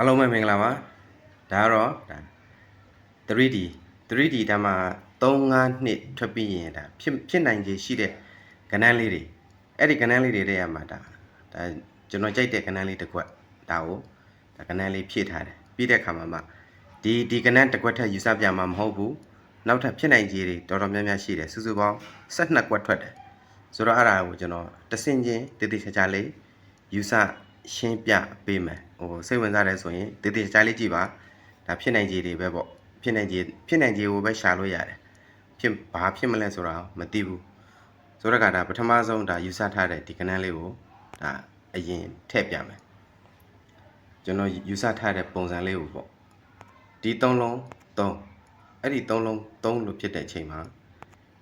အားလုံးပဲမင်္ဂလာပါဒါကတော့ဒါ 3D 3D ဒါမှ3-5နှစ်ထွက်ပြီးရင်ဒါဖြစ်ဖြစ်နိုင်ခြေရှိတဲ့ကဏ္ဍလေးတွေအဲ့ဒီကဏ္ဍလေးတွေတဲ့ရမှာဒါဒါကျွန်တော်ကြိုက်တဲ့ကဏ္ဍလေးတစ်ခွက်ဒါကိုဒါကဏ္ဍလေးဖြည့်ထားတယ်ပြီးတဲ့အခါမှာမှဒီဒီကဏ္ဍတစ်ခွက်ထက်ယူဆပြမှာမဟုတ်ဘူးနောက်ထပ်ဖြစ်နိုင်ခြေတွေတော်တော်များများရှိတယ်စုစုပေါင်း12ခွက်ထွက်တယ်ဆိုတော့အဲ့ဒါကိုကျွန်တော်တဆင်ချင်းတည်တည်ချာချာလေးယူဆ ရှင်းပြပေးမယ်ဟိုစိတ်ဝင်စားတယ်ဆိုရင်တည်တည်ချာချာလေးကြည့်ပါဒါဖြစ်နိုင်ခြေတွေပဲပေါ့ဖြစ်နိုင်ခြေဖြစ်နိုင်ခြေကိုပဲရှာလို့ရတယ်ဖြစ်ဘာဖြစ်မလဲဆိုတာမသိဘူးဆိုတော့ကဒါပထမဆုံးဒါယူဆထားတဲ့ဒီကဏ္ဍလေးကိုဒါအရင်ထည့်ပြမယ်ကျွန်တော်ယူဆထားတဲ့ပုံစံလေးကိုပေါ့ဒီသုံးလုံးသုံးအဲ့ဒီသုံးလုံးသုံးလို့ဖြစ်တဲ့အချိန်မှာ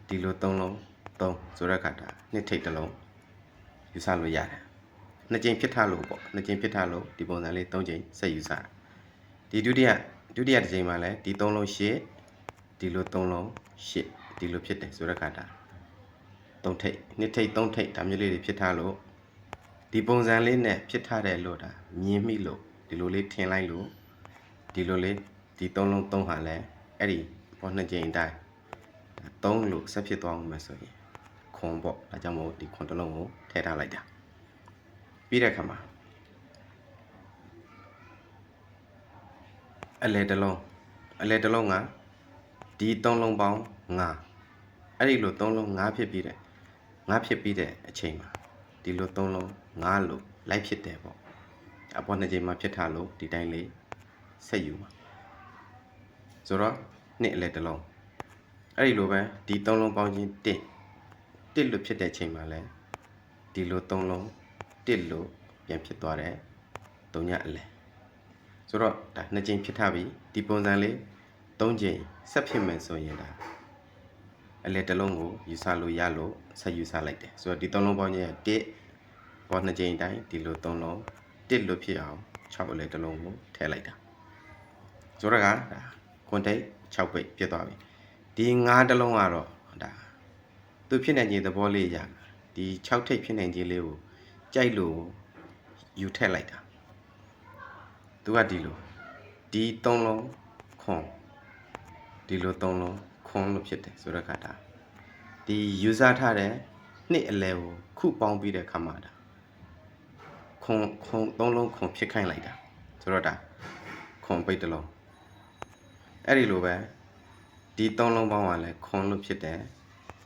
ဒီလိုသုံးလုံးသုံးဆိုတော့ကဒါနှစ်ထိပ်တစ်လုံးယူဆလို့ရတယ် နှစ်ကြိမ်ဖြစ်ထားလို့ပေါ့နှစ်ကြိမ်ဖြစ်ထားလို့ဒီပုံစံလေး၃ကြိမ်ဆက်ယူစားဒီဒုတိယဒုတိယတစ်ကြိမ်မှာလည်းဒီ၃လုံးရှစ်ဒီလို၃လုံးရှစ်ဒီလိုဖြစ်တယ်ဆိုတဲ့ခါတာ၃ထိပ်နှစ်ထိပ်၃ထိပ်ဒါမျိုးလေးတွေဖြစ်ထားလို့ဒီပုံစံလေးနဲ့ဖြစ်ထားတယ်လို့ဒါမြင်မိလို့ဒီလိုလေးထင်လိုက်လို့ဒီလိုလေးဒီ၃လုံး၃ဟာလဲအဲ့ဒီပေါ်နှစ်ကြိမ်အတိုင်း၃လို့ဆက်ဖြစ်သွားအောင်မယ်ဆိုရင်ခွန်ပေါ့ဒါကြောင့်မို့ဒီခွန်တစ်လုံးကိုထည့်ထားလိုက်တာ ပြီးတဲ့အခါမှာအလဲတစ်လုံးအလဲတစ်လုံးကဒီသုံးလုံးပေါင်း9အဲ့ဒီလိုသုံးလုံး9ဖြစ်ပြီးတဲ့9ဖြစ်ပြီးတဲ့အချိန်မှာဒီလိုသုံးလုံး9လို့လိုက်ဖြစ်တယ်ပေါ့အပေါ်နှစ်ချိန်မှာဖြစ်ထားလို့ဒီတိုင်းလေးဆက်ယူမှာဆိုတော့နှစ်အလဲတစ်လုံးအဲ့ဒီလိုပဲဒီသုံးလုံးပေါင်းချင်း1 1လို့ဖြစ်တဲ့အချိန်မှာလဲဒီလိုသုံးလုံး တစ်လို့ပြန်ဖြစ်သွားတယ်၃ညအလဲဆိုတော့ဒါနှစ်ကြိမ်ဖြစ်ထားပြီဒီပုံစံလေး၃ကြိမ်ဆက်ဖြစ်မယ်ဆိုရင်ဒါအလဲတစ်လုံးကိုယူဆလို့ရလို့ဆက်ယူဆလိုက်တယ်ဆိုတော့ဒီ၃လုံးပေါင်းချင်းတစ်ပေါ်နှစ်ကြိမ်တိုင်းဒီလို၃လုံးတစ်လို့ဖြစ်အောင်6အလဲတစ်လုံးကိုထည့်လိုက်တာဆိုတော့ကဒါခွန်တိတ်6ပိတ်ဖြစ်သွားပြီဒီ9တစ်လုံးကတော့ဒါသူဖြစ်နေခြင်းသဘောလေးရဒီ6ထိပ်ဖြစ်နေခြင်းလေးကို ကြိုက်လို့ယူထက်လိုက်တာသူကဒီလိုဒီသုံးလုံးခွန်ဒီလိုသုံးလုံးခွန်လို့ဖြစ်တယ်ဆိုတော့ခါတာဒီ user ထားတဲ့နှစ်အလဲကိုခုပေါင်းပြီးတဲ့ခါမှာဒါခွန်ခွန်သုံးလုံးခွန်ဖြစ်ခိုင်းလိုက်တာဆိုတော့ဒါခွန်ပိတ်တစ်လုံးအဲ့ဒီလိုပဲဒီသုံးလုံးပေါင်းကလည်းခွန်လို့ဖြစ်တယ်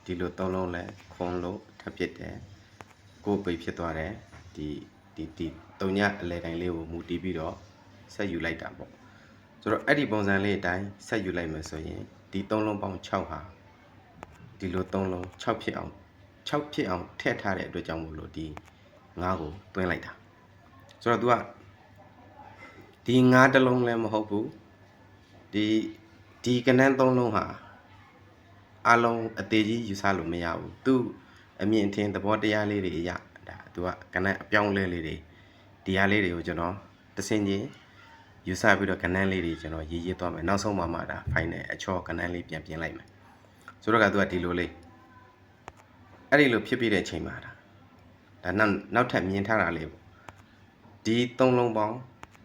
ဒီလိုသုံးလုံးလည်းခွန်လို့ထပ်ဖြစ်တယ် ကိုယ်ပိတ်ဖြစ်သွားတယ်ဒီဒီဒီတုံညအလဲတိုင်းလေးကိုမူတည်ပြီးတော့ဆက်ယူလိုက်တာပေါ့ဆိုတော့အဲ့ဒီပုံစံလေးအတိုင်းဆက်ယူလိုက်မယ်ဆိုရင်ဒီသုံးလုံးပေါင်း6ဟာဒီလိုသုံးလုံး6ဖြစ်အောင်6ဖြစ်အောင်ထည့်ထားတဲ့အတွက်ကြောင့်မို့လို့ဒီ9ကိုတွင်းလိုက်တာဆိုတော့ तू ကဒီ9တစ်လုံးလည်းမဟုတ်ဘူးဒီဒီကနန်းသုံးလုံးဟာအလုံးအသေးကြီးယူဆလို့မရဘူးသူ့ အမြင်အထင်သဘောတရားလေးတွေအရဒါသူကကဏ္ဍအပြောင်းလဲလေးတွေဒီဟာလေးတွေကိုကျွန်တော်တဆင်ချင်းယူဆပြီးတော့ကဏ္ဍလေးတွေကျွန်တော်ရေးရေးသွားမယ်နောက်ဆုံးမှမှဒါ final အချောကဏ္ဍလေးပြန်ပြင်လိုက်မယ်ဆိုတော့ကသူကဒီလိုလေးအဲ့ဒီလိုဖြစ်ပြီးတဲ့အချိန်မှာဒါဒါနောက်နောက်ထပ်မြင်ထားတာလေးပေါ့ဒီသုံးလုံးပေါင်း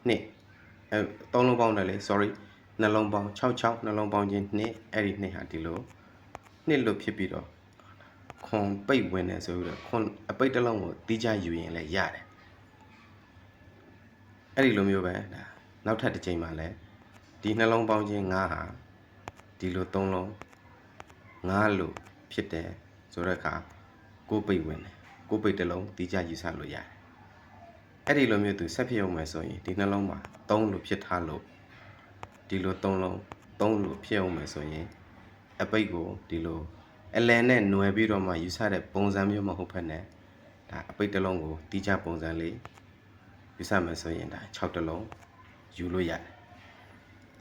နှစ်အဲသုံးလုံးပေါင်းတယ်လေ sorry နှလုံးပေါင်း66နှလုံးပေါင်းချင်းနှစ်အဲ့ဒီနှစ်ဟာဒီလိုနှစ်လို့ဖြစ်ပြီးတော့ ခွန်ပိတ်ဝင်တယ်ဆိုပြီးတော့ခွန်အပိတ်တစ်လုံးကိုတီးကြယူရင်လည်းရတယ်အဲ့ဒီလိုမျိုးပဲဒါနောက်ထပ်တစ်ချိန်မှလည်းဒီနှလုံးပေါင်းခြင်း၅ဟာဒီလို၃လုံး၅လို့ဖြစ်တယ်ဆိုတော့အခါကိုယ်ပိတ်ဝင်တယ်ကိုယ်ပိတ်တစ်လုံးတီးကြယူဆလို့ရတယ်အဲ့ဒီလိုမျိုးသူဆက်ဖြစ်အောင်မယ်ဆိုရင်ဒီနှလုံးမှာ၃လို့ဖြစ်ထားလို့ဒီလို၃လုံး၃လို့ဖြစ်အောင်မယ်ဆိုရင်အပိတ်ကိုဒီလို အလန်နဲ့ຫນွယ်ပြီးတော့မှယူဆတဲ့ပုံစံမျိုးမဟုတ်ဖက်နဲ့ဒါအပိတ်တစ်လုံးကိုတီးခြားပုံစံလေးယူဆမယ်ဆိုရင်ဒါ6တစ်လုံးယူလို့ရတယ်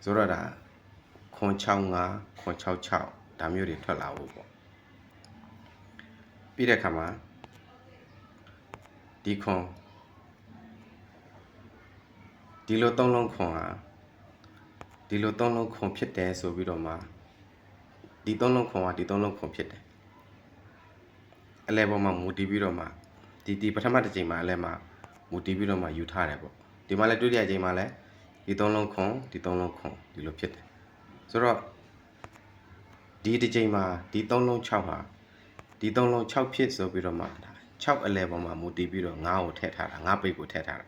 ဆိုတော့ဒါခွန်65ခွန်66ဒါမျိုးတွေထွက်လာဖို့ပေါ့ပြီးတဲ့အခါမှာဒီခွန်ဒီလိုသုံးလုံးခွန်ဟာဒီလိုသုံးလုံးခွန်ဖြစ်တယ်ဆိုပြီးတော့မှ ဒီသုံးလုံးခွန်ကဒီသုံးလုံးခွန်ဖြစ်တယ်အလဲပေါ်မှာမူတည်ပြီးတော့မှဒီဒီပထမတစ်ချိန်မှာအလဲမှာမူတည်ပြီးတော့မှယူထားတယ်ပေါ့ဒီမှာလဲဒုတိယချိန်မှာလဲဒီသုံးလုံးခွန်ဒီသုံးလုံးခွန်ဒီလိုဖြစ်တယ်ဆိုတော့ဒီတစ်ချိန်မှာဒီသုံးလုံး6ဟာဒီသုံးလုံး6ဖြစ်ဆိုပြီးတော့မှဒါ6အလဲပေါ်မှာမူတည်ပြီးတော့9ကိုထည့်ထားတာ9ပိတ်ကိုထည့်ထားတာ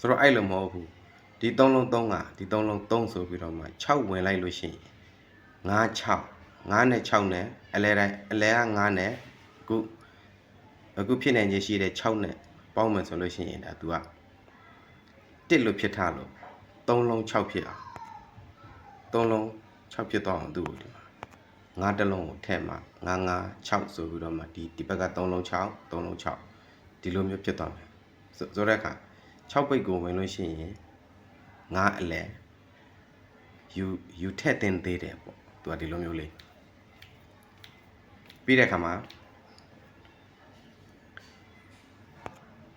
ဆိုတော့အဲ့လိုမဟုတ်ဘူးဒီသုံးလုံး3ကဒီသုံးလုံး3ဆိုပြီးတော့မှ6ဝင်လိုက်လို့ရှိရင်9 6 9နဲ့6နဲ့အလဲတိုင်းအလဲက9နဲ့အခုအခုဖြစ်နေခြင်းရှိတဲ့6နဲ့ပေါင်းမယ်ဆိုလို့ရှိရင်ဒါ तू ကတစ်လို့ဖြစ်ထားလို့3လုံး6ဖြစ်အောင်3လုံး6ဖြစ်တော့အောင်သူ့ကိုဒီမှာငါးတစ်လုံးကိုထည့်မှာငါးငါး6ဆိုပြီးတော့မှဒီဒီဘက်က3လုံး6 3လုံး6ဒီလိုမျိုးဖြစ်သွားမယ်ဆိုဆိုတဲ့အခါ6ပိတ်ကိုဝင်လို့ရှိရင်ငါးအလဲယူယူထက်တင်သေးတယ်ပေါ့သူကဒီလိုမျိုးလေး ပြီးတဲ့အခါမှာ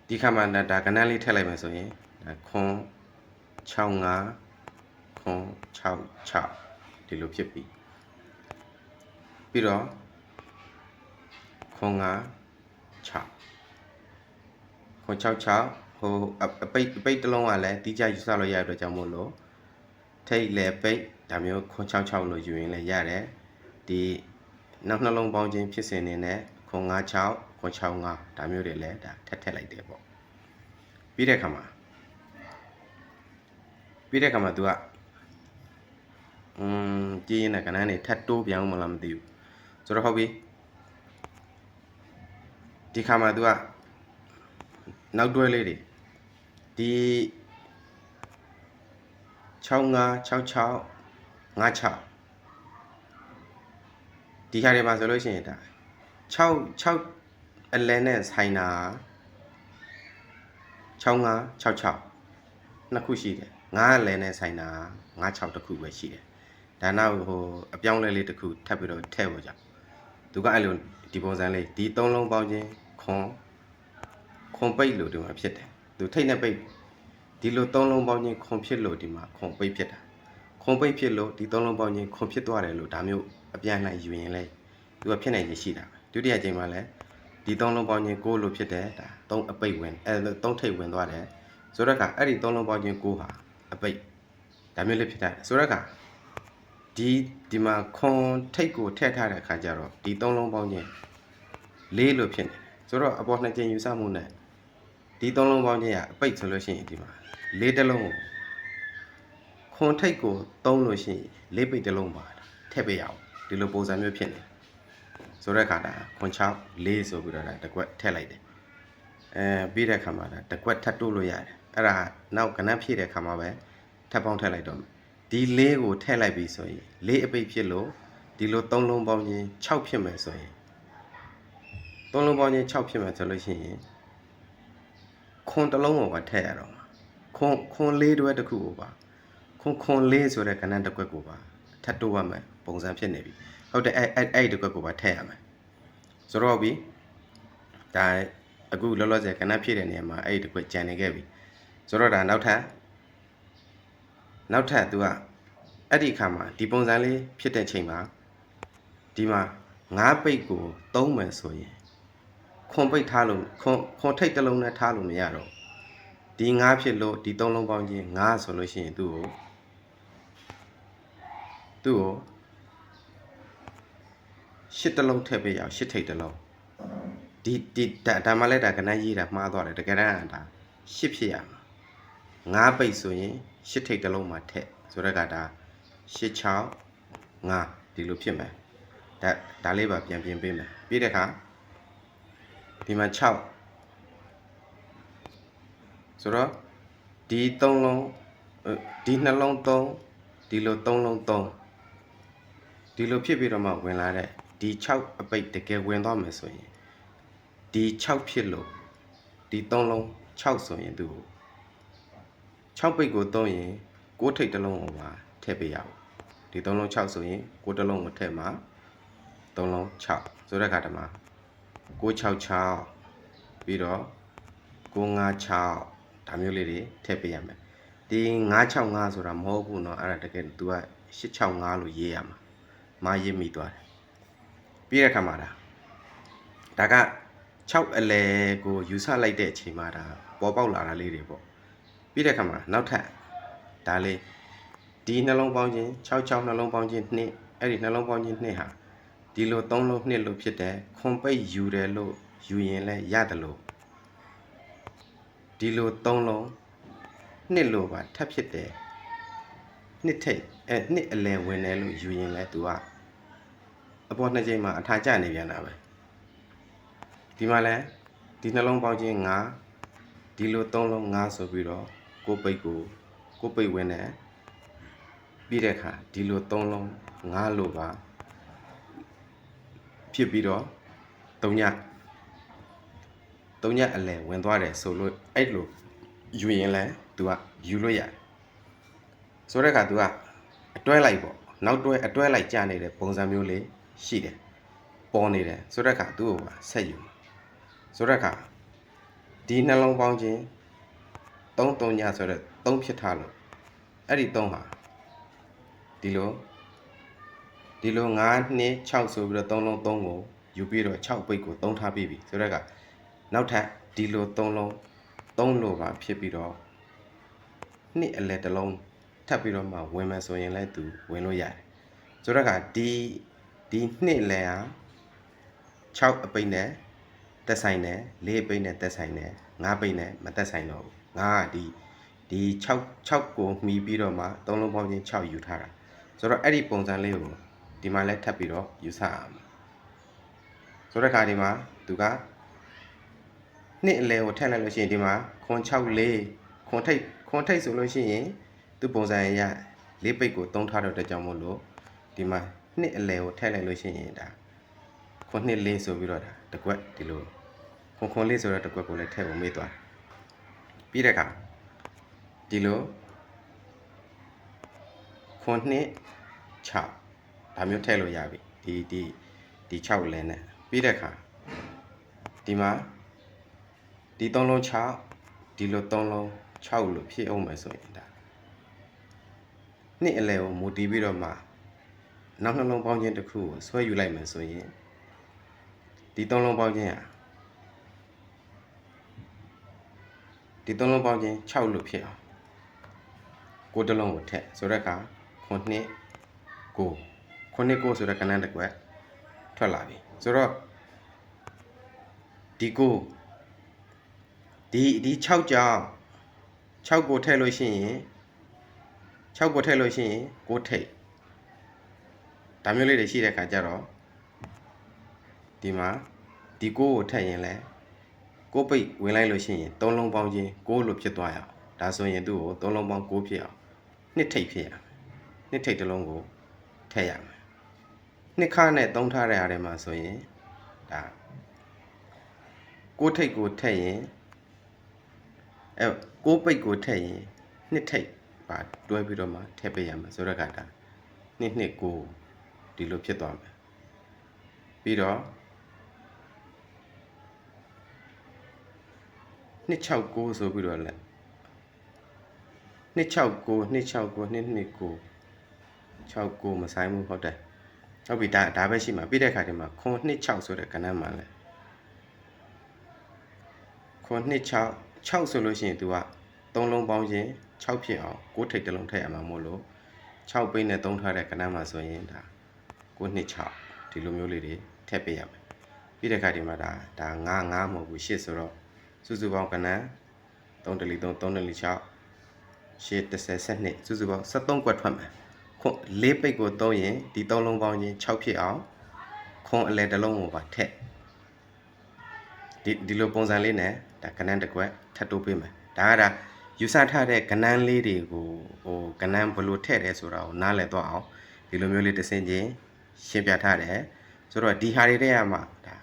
ဒီခါမှာဒါဒါကနန်းလေးထည့်လိုက်မယ်ဆိုရင်ဒါခွန်65ခွန်66ဒီလိုဖြစ်ပြီပြီးတော့ခွန်5 6ခွန်66ဟိုအအပိတ်အပိတ်တစ်လုံးကလည်းတီးကြယူဆလို့ရတဲ့အတွက်ကြောင့်မို့လို့ထိတ်လေပိတ်ဒါမျိုးခွန်66လို့ယူရင်လည်းရတယ်ဒီ နောက်နှလုံးပေါင်းခြင်းဖြစ်စဉ်နေနဲ့ခွန်56ခွန်65ဒါမျိုးတွေလည်းဒါထက်ထက်လိုက်တယ်ပေါ့ပြီးတဲ့အခါမှာပြီးတဲ့အခါမှာ तू ကอืมကြည်ရင်လည်းကဏ္ဍနဲ့ထပ်တိုးပြောင်းမလားမသိဘူးဆိုတော့ဟုတ်ပြီဒီခါမှာ तू ကနောက်တွဲလေးတွေဒီ6566 56 ဒီခါတွေမှာဆိုလို့ရှိရင်ဒါ6 6အလဲနဲ့ဆိုင်တာ6566နှစ်ခုရှိတယ်ငါးအလဲနဲ့ဆိုင်တာ96တစ်ခုပဲရှိတယ်ဒါနောက်ဟိုအပြောင်းလဲလေးတစ်ခုထပ်ပြီးတော့ထည့်ဖို့ကြောင့်သူကအဲ့လိုဒီပုံစံလေးဒီသုံးလုံးပေါင်းခြင်းခွန်ခွန်ပိတ်လို့ဒီမှာဖြစ်တယ်သူထိတ်နဲ့ပိတ်ဒီလိုသုံးလုံးပေါင်းခြင်းခွန်ဖြစ်လို့ဒီမှာခွန်ပိတ်ဖြစ်တာခွန်ပိတ်ဖြစ်လို့ဒီသုံးလုံးပေါင်းခြင်းခွန်ဖြစ်သွားတယ်လို့ဒါမျိုး အပြန်လှန်ယူရင်လေသူကဖြစ်နိုင်ခြင်းရှိတာပဲဒုတိယအချိန်မှာလည်းဒီသုံးလုံးပေါင်းခြင်း6လို့ဖြစ်တယ်ဒါသုံးအပိတ်ဝင်အဲသုံးထိတ်ဝင်သွားတယ်ဆိုတော့ကအဲ့ဒီသုံးလုံးပေါင်းခြင်း6ဟာအပိတ်ဒါမျိုးလေးဖြစ်တာဆိုတော့ကဒီဒီမှာခွန်ထိတ်ကိုထည့်ထားတဲ့အခါကျတော့ဒီသုံးလုံးပေါင်းခြင်းလေးလို့ဖြစ်နေတယ်ဆိုတော့အပေါ်နှစ်ကျင်ယူဆမှုနဲ့ဒီသုံးလုံးပေါင်းခြင်းကအပိတ်ဆိုလို့ရှိရင်ဒီမှာလေးတစ်လုံးကိုခွန်ထိတ်ကိုသုံးလို့ရှိရင်လေးပိတ်တစ်လုံးပါထည့်ပေးရအောင် ဒီလိုပုံစံမျိုးဖြစ်နေတယ်ဆိုတဲ့အခါဒါခွန်6လေးဆိုပြီးတော့ဒါတစ်ကွက်ထည့်လိုက်တယ်အဲပြီးတဲ့အခါမှာဒါတစ်ကွက်ထပ်တိုးလို့ရတယ်အဲ့ဒါနောက်ကနန်းဖြည့်တဲ့အခါမှာပဲထပ်ပေါင်းထည့်လိုက်တော့မယ်ဒီလေးကိုထည့်လိုက်ပြီဆိုရင်လေးအပိတ်ဖြစ်လို့ဒီလိုသုံးလုံးပေါင်းခြင်း6ဖြစ်မယ်ဆိုရင်သုံးလုံးပေါင်းခြင်း6ဖြစ်မယ်ဆိုလို့ရှိရင်ခွန်တစ်လုံးကိုပါထည့်ရတော့မှာခွန်ခွန်လေးတွဲတစ်ခုကိုပါခွန်ခွန်လေးဆိုတဲ့ကဏ္ဍတစ်ကွက်ကိုပါထပ်တိုးရမယ် ပုံစံဖြစ်နေပြီဟုတ်တယ်အဲ့အဲ့အဲ့ဒီတစ်ကွက်ကိုပါထည့်ရမယ်ဆိုတော့ပြီဒါအခုလောလောဆယ်ကဏ္ဍဖြည့်တဲ့နေရာမှာအဲ့ဒီတစ်ကွက်ကြံနေခဲ့ပြီဆိုတော့ဒါနောက်ထပ်နောက်ထပ် तू ကအဲ့ဒီအခါမှာဒီပုံစံလေးဖြစ်တဲ့ချိန်မှာဒီမှာငါးပိတ်ကိုသုံးမယ်ဆိုရင်ခွန်ပိတ်ထားလို့ခွန်ခွန်ထိတ်တစ်လုံးနဲ့ထားလို့မရတော့ဒီငါးဖြစ်လို့ဒီသုံးလုံးပေါင်းချင်းငါးဆိုလို့ရှိရင်သူ့ကိုသူ့ကို ရှစ်တစ်လုံးထည့်ပေးရအောင်ရှစ်ထိတ်တစ်လုံးဒီဒီဒါဒါမှလည်းဒါကနန်းရေးတာမှားသွားတယ်တကယ်တမ်းဒါရှစ်ဖြစ်ရမှာငါးပိတ်ဆိုရင်ရှစ်ထိတ်တစ်လုံးမှာထည့်ဆိုတော့ကဒါရှစ်6 5ဒီလိုဖြစ်မယ်ဒါဒါလေးပါပြန်ပြင်ပေးမယ်ပြီးတဲ့အခါဒီမှာ6ဆိုတော့ဒီ3လုံးအဲ့ဒီနှလုံး3ဒီလို3လုံး3ဒီလိုဖြစ်ပြီးတော့မှဝင်လာတဲ့ ဒီ6အပိတ်တကယ်ဝင်သွားမယ်ဆိုရင်ဒီ6ဖြစ်လို့ဒီ3လုံး6ဆိုရင်သူ့ကို6ပိတ်ကို3ရင်6ထိတ်တစ်လုံးကိုပါထည့်ပေးရအောင်ဒီ3လုံး6ဆိုရင်6တစ်လုံးကိုထည့်မှာ3လုံး6ဆိုတဲ့အခါတမှာ666ပြီးတော့956ဒါမျိုးလေးတွေထည့်ပေးရမယ်ဒီ965ဆိုတာမဟုတ်ဘူးเนาะအဲ့ဒါတကယ် तू က865လို့ရေးရမှာမာရေးမိသွားတယ် ပြီးတဲ့အခါမှာဒါဒါက6အလဲကိုယူဆလိုက်တဲ့အချိန်မှာဒါပေါ်ပေါက်လာတာလေးတွေပေါ့ပြီးတဲ့အခါမှာနောက်ထပ်ဒါလေးဒီနှလုံးပေါင်းခြင်း66နှလုံးပေါင်းခြင်းနှစ်အဲ့ဒီနှလုံးပေါင်းခြင်းနှစ်ဟာဒီလိုသုံးလုံးနှစ်လို့ဖြစ်တယ်ခွန်ပိတ်ယူတယ်လို့ယူရင်လည်းရတယ်လို့ဒီလိုသုံးလုံးနှစ်လို့ပါထပ်ဖြစ်တယ်နှစ်ထိတ်အဲနှစ်အလယ်ဝင်တယ်လို့ယူရင်လည်း तू က အပေါ်နှစ်ချိန်မှာအထာကျနေပြန်တာပဲဒီမှာလဲဒီနှလုံးပေါင်းခြင်း9ဒီလိုသုံးလုံး9ဆိုပြီးတော့ကိုပိတ်ကိုကိုပိတ်ဝင်တယ်ပြီးတဲ့အခါဒီလိုသုံးလုံး9လို့ပါဖြစ်ပြီးတော့3ည3ညအလယ်ဝင်သွားတယ်ဆိုလို့အဲ့လိုယူရင်လဲ तू ကယူလို့ရတယ်ဆိုတဲ့အခါ तू ကအတွဲလိုက်ပေါ့နောက်တွဲအတွဲလိုက်ကြာနေတဲ့ပုံစံမျိုးလေး ရှိတယ်ပေါ်နေတယ်ဆိုတဲ့အခါသူ့ကိုပါဆက်ယူဆိုတဲ့အခါဒီနှလုံးပေါင်းခြင်း3 3ညဆိုတဲ့3ဖြစ်ထားလို့အဲ့ဒီ3ဟာဒီလိုဒီလို9 2 6ဆိုပြီးတော့3လုံး3ကိုယူပြီးတော့6ပိတ်ကို3ထားပြီးပြီဆိုတဲ့အခါနောက်ထပ်ဒီလို3လုံး3လိုပါဖြစ်ပြီးတော့နှစ်အလဲတစ်လုံးထပ်ပြီးတော့မှဝင်မယ်ဆိုရင်လည်းသူဝင်လို့ရတယ်ဆိုတော့ကဒီ ဒီနှစ်လဲဟာ6အပိတ်နဲ့တက်ဆိုင်တယ်4အပိတ်နဲ့တက်ဆိုင်တယ်5ပိတ်နဲ့မတက်ဆိုင်တော့ဘူး5ကဒီဒီ6 6ကိုမှီပြီးတော့မှ3လုံးပေါင်းချင်း6ယူထားတာဆိုတော့အဲ့ဒီပုံစံလေးကိုဒီမှာလဲထပ်ပြီးတော့ယူဆအောင်ဆိုတော့ခါဒီမှာသူကနှစ်အလဲကိုထည့်လိုက်လို့ရှိရင်ဒီမှာခွန်6 4ခွန်ထိတ်ခွန်ထိတ်ဆိုလို့ရှိရင်သူပုံစံရလေးပိတ်ကိုတုံးထားတော့တဲ့ကြောင့်မို့လို့ဒီမှာ နှစ်အလဲကိုထည့်လိုက်လို့ရှိရင်ဒါခွန်နှစ်လေးဆိုပြီးတော့ဒါတကွက်ဒီလိုခွန်ခွန်လေးဆိုတော့တကွက်ကိုလည်းထည့်ဖို့မေးသွားပြီးတဲ့အခါဒီလိုခွန်နှစ်6ဒါမျိုးထည့်လို့ရပြီဒီဒီဒီ6လဲနဲ့ပြီးတဲ့အခါဒီမှာဒီ3လုံး6ဒီလို3လုံး6လို့ဖြစ်အောင်မယ်ဆိုရင်ဒါနှစ်အလဲကိုမူတည်ပြီးတော့မှ နောက်နှလုံးပေါင်းခြင်းတစ်ခုကိုဆွဲယူလိုက်မယ်ဆိုရင်ဒီသုံးလုံးပေါင်းခြင်းဟာဒီသုံးလုံးပေါင်းခြင်း6လို့ဖြစ်အောင်ကိုတစ်လုံးကိုထက်ဆိုတဲ့အခါခုနှစ်ကိုခုနှစ်ကိုဆိုတဲ့ကဏ္ဍတစ်ကွက်ထွက်လာပြီဆိုတော့ဒီကိုဒီဒီ6ကြောင်း6ကိုထည့်လို့ရှိရင်6ကိုထည့်လို့ရှိရင်ကိုထိတ် ဒါမျိုးလေးတွေရှိတဲ့ခါကျတော့ဒီမှာဒီကိုကိုထည့်ရင်လဲကိုပိတ်ဝင်လိုက်လို့ရှိရင်သုံးလုံးပေါင်းချင်းကိုလို့ဖြစ်သွားရအောင်ဒါဆိုရင်သူ့ကိုသုံးလုံးပေါင်းကိုဖြစ်အောင်နှစ်ထိတ်ဖြစ်ရမယ်နှစ်ထိတ်တစ်လုံးကိုထည့်ရမယ်နှစ်ခါနဲ့သုံးထားတဲ့အားတွေမှာဆိုရင်ဒါကိုထိတ်ကိုထည့်ရင်အဲကိုပိတ်ကိုထည့်ရင်နှစ်ထိတ်ပါတွဲပြီးတော့မှထည့်ပေးရမယ်ဆိုတော့ကဒါနှစ်နှစ်ကို ဒီလိုဖြစ်သွားမယ်ပြီးတော့269ဆိုပြီးတော့လက်269 269 229 69မဆိုင်ဘူးဟုတ်တယ်ဟုတ်ပြီဒါဒါပဲရှိမှာပြီးတဲ့ခါကျမှခွန်26ဆိုတဲ့ကဏ္ဍမှာလဲခွန်26 6ဆိုလို့ရှိရင် तू က3လုံးပေါင်းခြင်း6ဖြစ်အောင်6ထိပ်တစ်လုံးထည့်ရမှာမို့လို့6ပိန်းနဲ့3ထားတဲ့ကဏ္ဍမှာဆိုရင်ဒါ 9နှစ်6ဒီလိုမျိုးလေးတွေထည့်ပေးရမယ်ပြီးတဲ့ခါဒီမှာဒါဒါ9 9မဟုတ်ဘူး8ဆိုတော့စုစုပေါင်းကဏ္ဍ3တလီ3 3တလီ6 8 10 12စုစုပေါင်း73ကွက်ထွက်မယ်ခွန်၄ပိတ်ကိုသုံးရင်ဒီ3လုံးပေါင်းခြင်း6ဖြစ်အောင်ခွန်အလဲတစ်လုံးကိုပါထည့်ဒီဒီလိုပုံစံလေးနဲ့ဒါကဏ္ဍတစ်ကွက်ထပ်တိုးပေးမယ်ဒါကဒါယူဆထားတဲ့ကဏ္ဍလေးတွေကိုဟိုကဏ္ဍဘယ်လိုထည့်တယ်ဆိုတာကိုနားလည်သွားအောင်ဒီလိုမျိုးလေးတစ်စင်ချင်း ရှင်းပြထားတယ်ဆိုတော့ဒီဟာတွေတဲ့ကမှဒါ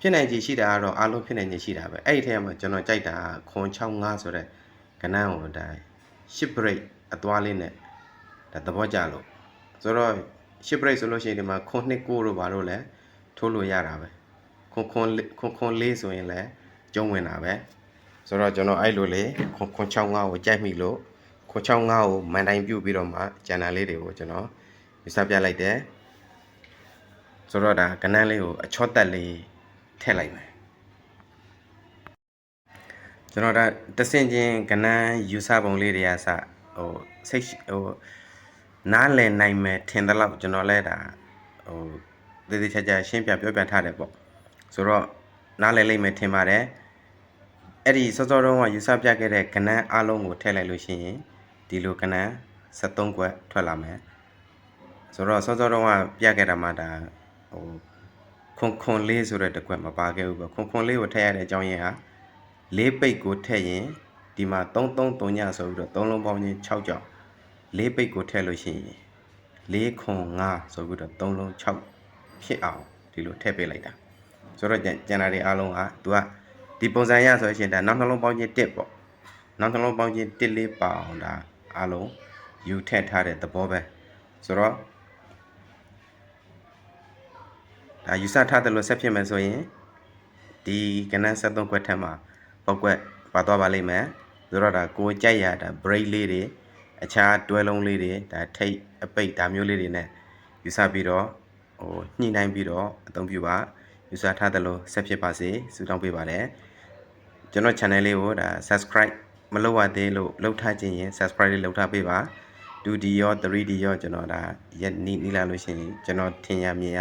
ဖြစ်နိုင်ခြေရှိတာကတော့အလုံးဖြစ်နိုင်ခြေရှိတာပဲအဲ့ဒီထဲမှာကျွန်တော်ကြိုက်တာခွန်65ဆိုတဲ့ကဏ္ဍကိုဒါ10 break အသွားလေးနဲ့ဒါသဘောကျလို့ဆိုတော့10 break ဆိုလို့ရှိရင်ဒီမှာခွန်2ကိုတို့ဘာလို့လဲထိုးလို့ရတာပဲခွန်ခွန်ခွန်ခွန်လေးဆိုရင်လည်းကျုံးဝင်တာပဲဆိုတော့ကျွန်တော်အဲ့လိုလေခွန်ခွန်65ကိုကြိုက်မိလို့ခွန်65ကိုမန်တိုင်းပြုတ်ပြီးတော့မှကျန်တာလေးတွေကိုကျွန်တော်ပြစပြလိုက်တယ် ဆိုတော့ဒါကနန်းလေးကိုအချော့တက်လေးထည့်လိုက်မယ်ကျွန်တော်ဒါတဆင်ချင်းကနန်းယူဆပုံလေးတွေကစဟဟိုစိတ်ရှိဟိုနားလည်နိုင်မယ်ထင်တယ်လို့ကျွန်တော်လဲဒါဟိုတည်တည်ချာချာရှင်းပြပြောပြထားတယ်ပေါ့ဆိုတော့နားလည်လိမ့်မယ်ထင်ပါတယ်အဲ့ဒီစောစောတုန်းကယူဆပြခဲ့တဲ့ကဏ္ဍအလုံးကိုထည့်လိုက်လို့ရှိရင်ဒီလိုကဏ္ဍ73ခွက်ထွက်လာမယ်ဆိုတော့စောစောတုန်းကပြခဲ့တာမှဒါ ဟိုခွန်ခွန်လေးဆိုတဲ့တစ်ခွက်မပါခဲ့ဘူးပေါ့ခွန်ခွန်လေးကိုထည့်ရတဲ့အကြောင်းရင်းဟာလေးပိတ်ကိုထည့်ရင်ဒီမှာ333ညဆိုပြီးတော့3လုံးပေါင်းချင်း6ကြောင်လေးပိတ်ကိုထည့်လို့ရှိရင်လေးခွန်5ဆိုပြီးတော့3လုံး6ဖြစ်အောင်ဒီလိုထည့်ပေးလိုက်တာဆိုတော့ကျန်ကျန်တာတွေအားလုံးက तू ကဒီပုံစံရဆိုရှင်ဒါနောက်နှလုံးပေါင်းချင်း1ပေါ့နောက်နှလုံးပေါင်းချင်း1လေးပါအောင်ဒါအားလုံးယူထည့်ထားတဲ့သဘောပဲဆိုတော့ ဒါယူဆထားတယ်လို့ဆက်ဖြစ်မယ်ဆိုရင်ဒီကနန်း73ခွက်ထက်မှာပောက်ကွက်ပါသွားပါလိမ့်မယ်ဆိုတော့ဒါကိုကြိုက်ရတာ break လေးတွေအခြားတွဲလုံးလေးတွေဒါထိတ်အပိတ်ဒါမျိုးလေးတွေ ਨੇ ယူဆပြီးတော့ဟိုညှိနှိုင်းပြီးတော့အသုံးပြုပါယူဆထားတယ်လို့ဆက်ဖြစ်ပါစေဆုတောင်းပေးပါတယ်ကျွန်တော် channel လေးကိုဒါ subscribe မလုပ်ရသေးလို့လုပ်ထားခြင်းရင် subscribe လေးလုပ်ထားပေးပါ 2D ရော 3D ရောကျွန်တော်ဒါရက်နီးနီးလာလို့ရှိရင်ကျွန်တော်ထင်ရမြင်ရ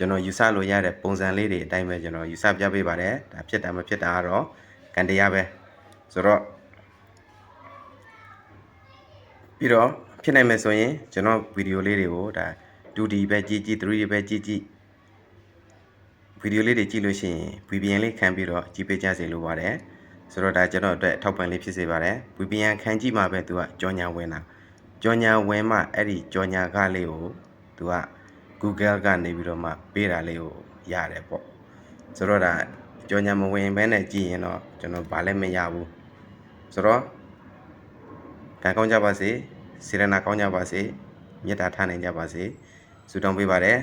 ကျွန်တော်ယူဆလို့ရတဲ့ပုံစံလေးတွေအတိုင်းပဲကျွန်တော်ယူဆပြပေးပါတယ်ဒါဖြစ်တာမဖြစ်တာကတော့ကံတရားပဲဆိုတော့ပြီးတော့ဖြစ်နိုင်မယ်ဆိုရင်ကျွန်တော်ဗီဒီယိုလေးတွေကိုဒါ 2D ပဲကြည့်ကြည့် 3D ပဲကြည့်ကြည့်ဗီဒီယိုလေးတွေကြည့်လို့ရှိရင် VPN လေးခံပြီးတော့ကြည့်ပေးကြစေလိုပါတယ်ဆိုတော့ဒါကျွန်တော်အတွက်ထောက်ပံ့လေးဖြစ်စေပါတယ် VPN ခံကြည့်မှပဲသူကကြောညာဝင်တာကြောညာဝင်မှအဲ့ဒီကြောညာကလေးကိုသူက Google ကနေပြီးတော့မှပေးတာလေးကိုရတယ်ပေါ့ဆိုတော့ဒါကြောညာမဝင်ဘဲနဲ့ကြည့်ရင်တော့ကျွန်တော်ဘာလည်းမရဘူးဆိုတော့ကံကောင်းကြပါစေစေရနာကောင်းကြပါစေမေတ္တာထားနိုင်ကြပါစေဆုတောင်းပေးပါတယ်